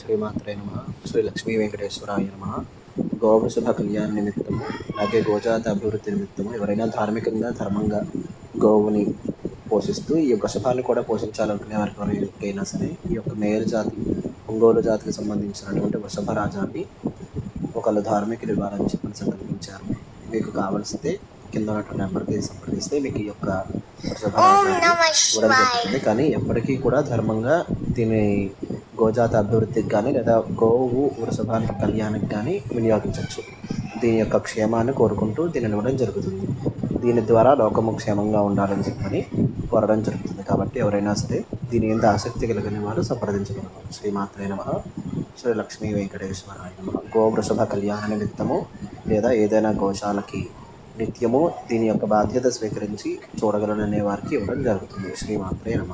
శ్రీమాత్రే నమ. శ్రీ లక్ష్మీ వెంకటేశ్వరాయ నమ. గోవృషభ కళ్యాణ నిమిత్తము అలాగే గోజాత అభివృద్ధి నిమిత్తము ఎవరైనా ధార్మికంగా ధర్మంగా గోవుని పోషిస్తూ ఈ యొక్క శుభాన్ని కూడా పోషించాలనుకునే వారికి ఎవరికైనా సరే ఈ యొక్క మేలు జాతి ఒంగోలు జాతికి సంబంధించినటువంటి వృషభ రాజాన్ని ఒకళ్ళు ధార్మికులు ఇవ్వాలని చెప్పని సంకల్పించారు. మీకు కావలిస్తే కింద ఉన్నటువంటి నెంబర్కి సంప్రదిస్తే మీకు ఈ యొక్క వృషభ రాజాన్ని ఇవ్వడం జరుగుతుంది. కానీ ఎప్పటికీ కూడా ధర్మంగా దీని గోజాత అభివృద్ధికి కానీ లేదా గోవు వృషభానికి కళ్యాణానికి కానీ వినియోగించవచ్చు దీని యొక్క క్షేమాన్ని కోరుకుంటూ దీనిని ఇవ్వడం జరుగుతుంది. దీని ద్వారా లోకము క్షేమంగా ఉండాలని చెప్పని కోరడం జరుగుతుంది. కాబట్టి ఎవరైనా సరే దీని మీద ఆసక్తి కలిగిన వారు సంప్రదించగలరు. శ్రీమాత్రే నమ. శ్రీ లక్ష్మీ వెంకటేశ్వర గో వృషభ కళ్యాణ నిమిత్తము లేదా ఏదైనా గోశాలకి నిత్యము దీని యొక్క బాధ్యత స్వీకరించి చూడగలననే వారికి ఇవ్వడం జరుగుతుంది. శ్రీమాత్రే నమ.